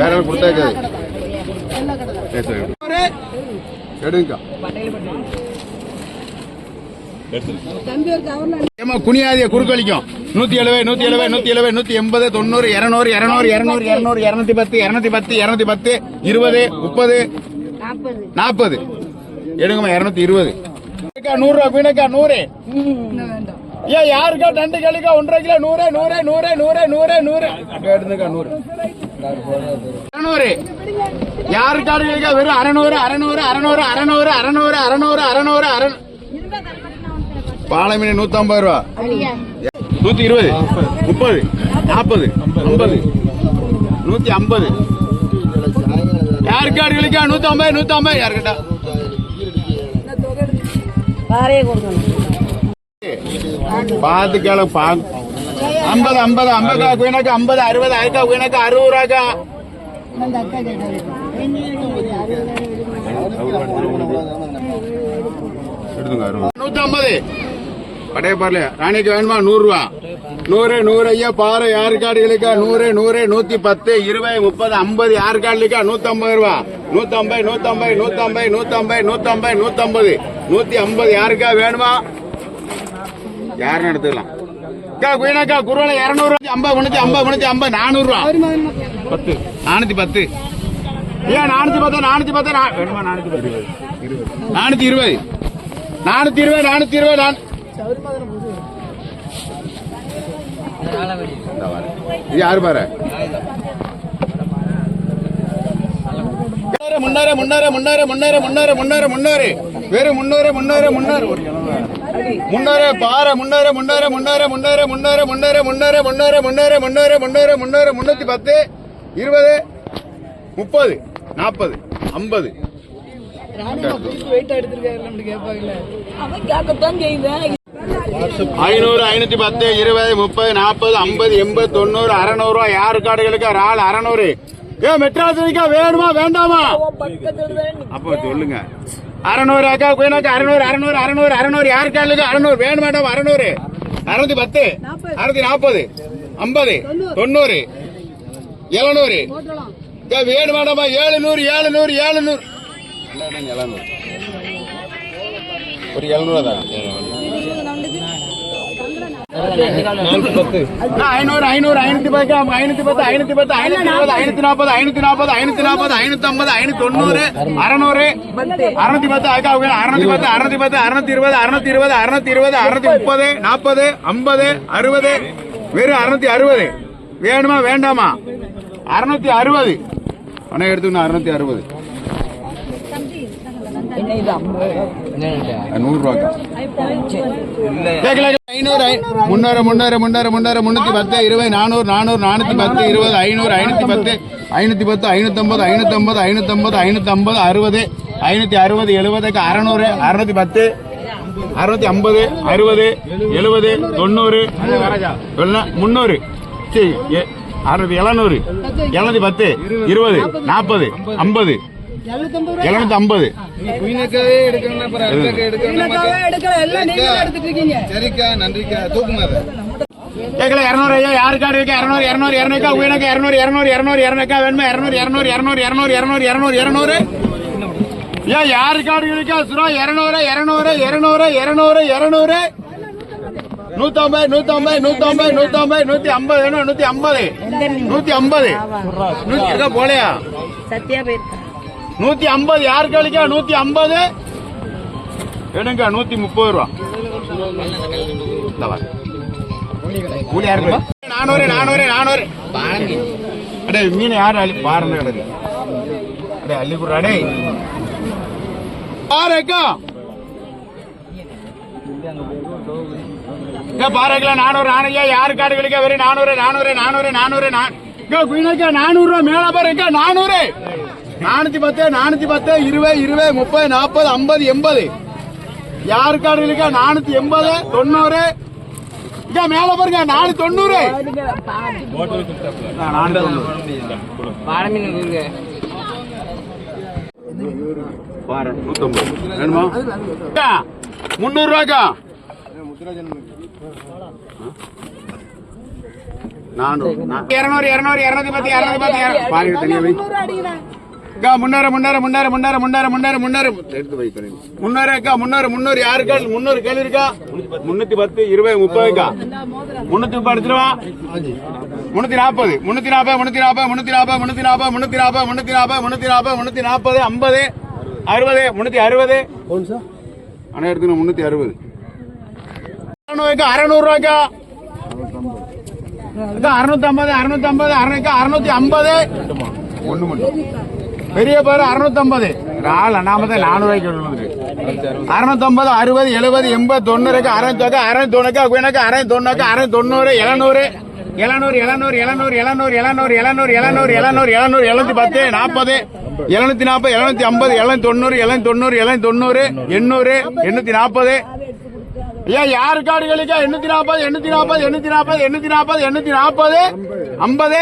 வேற ஏமா குனியாதிய குறுக்களிக்கும். நூத்தி எழுபது நூத்தி எழுபது நூத்தி எழுபது நூத்தி எண்பது தொண்ணூறு இருநூறு இருநூறு இருநூறு இருநூறு இருநூத்தி பத்து இருநூத்தி பத்து இருநூத்தி பத்து இருபது முப்பது. நாற்பது எடுங்கம்மா இருநூத்தி இருபது. நூறு ரூபா குயினக்கா நூறு. ஏன் யாருக்கா ரெண்டு கிலோக்கா ஒன்றரை கிலோ நூறு நூறு நூறு நூறு நூறு நூறு. எடுத்துக்கா நூறு. அறநூறு. யாருக்காரு கிலோக்கா வெறும் அறநூறு அறநூறு அறநூறு அறநூறு அறநூறு அறநூறு அறநூறு அறநூறு. பாலமீன் நூத்தம்பது ரூபா. நூத்தி இருபது. முப்பது. நாற்பது. ஐம்பது. நூத்தி ஐம்பது. யாருக்காரு கிலோக்கா நூத்தி ஐம்பது நூத்தி ஐம்பது யாருக்கிட்ட பார்த்து கேளு பா ஐம்பது ஐம்பது ஐம்பது குயினக்கு ஐம்பது அறுபது அதுக்கா குயினக்கு அறுபது ரூபாக்கா நூத்தி ஐம்பது படைய பாருல ராணிக்கு வேணுமா? நூறு ரூபா நூறு நூறு ஐயா பாரு யாரு காடுகளுக்கா நூறு நூறு நூத்தி பத்து இருபது முப்பது ஐம்பது யாரு காடுகளுக்கா நூத்தி ஐம்பது ரூபா. நூத்தி ஐம்பது நூத்தி ஐம்பது நூத்தி ஐம்பது நூத்தி ஐம்பது நூத்தி ஐம்பது நூத்தி ஐம்பது நூத்தி ஐம்பது யாருக்கா வேணுமா? யாரும் எடுத்துக்கலாம். அக்கா குயினாக்கா குருவலை இருநூறு ஐம்பது முன்னூத்தி ஐம்பது முன்னூத்தி ஐம்பது நானூறு ரூபா பத்து. நானூத்தி பத்து. ஏன் நானூத்தி பத்து நானூத்தி பத்து வேணுமா நானூத்தி பத்து? நானூத்தி இருபது. நானூத்தி இருபது நானூத்தி இருபது இது யாரு பாரு? முன்னேற முன்னேற முன்னேற முன்னேற முன்னேற முன்னேற முன்னேற வெறும் முன்னேற முன்னேற முன்னேற முன்னேற பாற முன்னேற முன்னேற முன்னேற முன்னேற முன்னேற முன்னேற முன்னேற முன்னேற முன்னேற முன்னேற முன்னேற முன்னேற முன்னூத்தி பத்து இருபது முப்பது நாற்பது ஐம்பது ஐநூறு ஐநூத்தி பத்து இருபது முப்பது நாற்பது ஐம்பது எண்பது தொண்ணூறு அறநூறு யாரு காடுகளுக்கு ஒரு ஆள் அறநூறு ஏ மெட்ராஸ் வேணுமா வேண்டாமா அப்ப அப்போ சொல்லுங்க அறநூறு அக்கா குயினாக்கா அறநூறு அறநூறு அறநூறு அறநூறு. யாரு காலுக்கு அறநூறு. வேணும் மேடம் அறநூறு. அறுநூத்தி பத்து. அறுநூத்தி நாற்பது. ஐம்பது. தொண்ணூறு. எழுநூறு. வேணும் மேடமா ஏழுநூறு ஏழுநூறு ஏழுநூறு எழுநூறு. ஒரு எழுநூறு தான். ஐநூறு ஐநூறு ஐநூத்தி பத்து ஐநூத்தி பத்து ஐநூத்தி பத்து ஐநூத்தி இருபது ஐநூத்தி நாற்பது ஐநூத்தி நாற்பது ஐநூத்தி நாற்பது ஐநூத்தி ஐம்பது ஐநூத்தி தொண்ணூறு அறநூறு. அறுநூத்தி பத்து அக்கா அறுநூத்தி பத்து அறுநூத்தி பத்து அறுநூத்தி இருபது அறுநூத்தி இருபது அறுநூத்தி இருபது அறுநூத்தி முப்பது. நாற்பது ஐம்பது அறுபது. வெறும் அறுநூத்தி அறுபது. வேணுமா வேண்டாமா? அறுநூத்தி அறுபது. பணம் எடுத்துக்கணும் அறுநூத்தி அறுபது. ஐநூறு முந்நூறு முந்நூறு முந்நூறு முந்நூறு முந்நூற்றி பத்து இருபது நானூறு நானூறு நானூற்றி பத்து இருபது ஐநூறு ஐநூற்றி பத்து ஐநூற்றி பத்து ஐநூற்றம்பது ஐநூற்றம்பது ஐநூற்றம்பது ஐநூற்றம்பது அறுபது ஐநூற்றி அறுபது எழுபதுக்கு அறநூறு அறுநூற்றி பத்து அறுநூத்தி ஐம்பது அறுபது எழுபது தொண்ணூறு முந்நூறு சரி அறுநூத்தி எழுநூறு எழுநூத்தி பத்து இருபது நாற்பது ஐம்பது எழுநூத்தி ஐம்பது குயினக்காவே அப்புறம் அடுத்த எடுக்கணும் சரிக்கா நன்றிக்கா கேட்கல இரநூறு ஐயா யாருக்காரு இருக்கு இரநூறு இரநூறு இரநூறுக்கா உயினக்கா இரநூறு இரநூறு இரநூறு இரநூறுக்கா வேணுமா இரநூறு இரநூறு இரநூறு இரநூறு இரநூறு இரநூறு இரநூறு ஏன் யாருக்காரு இருக்கா சுரா இரநூறு இரநூறு இரநூறு இரநூறு இரநூறு நூத்தம்பது நூத்தம்பது நூத்தம்பது நூத்தம்பது நூத்தி ஐம்பது வேணும் நூத்தி ஐம்பது நூத்தி ஐம்பது நூத்தி இருக்கா போலையா சத்யா போயிருக்கா நூத்தி ஐம்பது யாருக்கு அளிக்கா? நூத்தி ஐம்பது. எடுங்க நூத்தி முப்பது ரூபா. இந்தா வா. கூலி யாருக்கு நானூறு நானூறு நானூறு. அடே மீன் யாரு அள்ளி பாருங்க கிடக்கு. அடே அள்ளி குடுறா அடே. பாருக்கா பாருங்களா நானூறு நானூறு. யாரு காடுகளுக்கா வெறும் நானூறு நானூறு நானூறு நானூறு. குயினக்கா நானூறு ரூபா மேல பாருங்க நானூறு. நானூத்தி பத்து நானூத்தி பத்து இருபது இருபது முப்பது நாற்பது ஐம்பது எண்பது. யாரு காடுகளுக்கா நானூத்தி எண்பது தொண்ணூறு. இங்க மேல பாருங்க நானூத்தி தொண்ணூறு. முந்நூறு ரூபாக்கா நானூறு. இருநூறு இருநூறு இருநூத்தி பத்து இருநூத்தி பத்து பாருங்க தனியா அக்கா முன்னேற முன்னேற முன்னேற முன்னேற முன்னேற முன்னேற முன்னேற. எடுத்து வைக்கிறேன் முன்னேற அக்கா முன்னேற முன்னூறு. யாருக்கா முன்னூறு கேள்வி இருக்கா? முன்னூத்தி பத்து இருபது முப்பதுக்கா முன்னூத்தி முப்பது எடுத்துருவா முன்னூத்தி நாற்பது முன்னூத்தி நாற்பது முன்னூத்தி நாற்பது முன்னூத்தி நாற்பது முன்னூத்தி நாற்பது முன்னூத்தி நாற்பது முன்னூத்தி நாற்பது முன்னூத்தி நாற்பது முன்னூத்தி நாற்பது ஐம்பது அறுபது முன்னூத்தி அறுபது. அண்ணா எடுத்துக்கணும் முன்னூத்தி அறுபது. அறுநூறு ரூபாய்க்கா அக்கா. அறுநூத்தி ஐம்பது அறுநூத்தி ஐம்பது அறுநூத்தி அறுநூத்தி ஐம்பது. ஒண்ணு மட்டும். பெரிய பாரு அறுநூத்தம்பது ஆள் நாலு அண்ணாமதை நானூறு ரூபாய்க்கு அறுநூத்தம்பது அறுபது எழுபது எண்பது தொண்ணூறுக்கு அறுநூத்தி அறுநூத்தி தொண்ணூக்கா குயினக்கா அறுநூத்தி தொண்ணூக்கா அறுநூத்தி தொண்ணூறு எழுநூறு எழுநூறு எழுநூறு எழுநூறு எழுநூறு எழுநூறு எழுநூறு எழுநூறு எழுநூறு எழுநூறு எழுநூத்தி பத்து நாற்பது எழுநூத்தி நாற்பது எழுநூத்தி ஐம்பது எழுநூத்தி தொண்ணூறு எழுநூத்தி தொண்ணூறு எழுநூத்தி தொண்ணூறு எண்ணூறு எண்ணூத்தி நாற்பது ஏன் யாரு காடுகளுக்கா எண்ணூத்தி நாற்பது எண்ணூத்தி நாற்பது எண்ணூத்தி நாற்பது எண்ணூத்தி நாற்பது எண்ணூத்தி நாற்பது ஐம்பது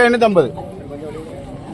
எண்ணூத்தி ஐம்பது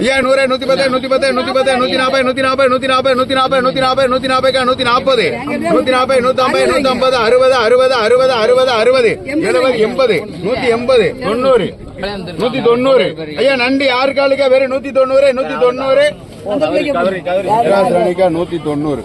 ஐயா நூறு நூத்தி பத்து நூத்தி பத்து நூத்தி பத்து நூத்தி நாற்பது நூத்தி நாற்பது நூத்தி நாற்பது நூத்தி நாற்பது நூத்தி நாற்பது நூத்தி நாற்பது நூத்தி நாற்பது நூத்தி நாற்பது நூத்தி ஐம்பது நூத்தி ஐம்பது அறுபது அறுபது அறுபது அறுபது அறுபது எழுபது எண்பது நூத்தி எண்பது தொண்ணூறு நூத்தி தொண்ணூறு ஐயா நண்டு யாரு காலுக்கா வெறும் நூத்தி தொண்ணூறு நூத்தி தொண்ணூறு நூத்தி தொண்ணூறு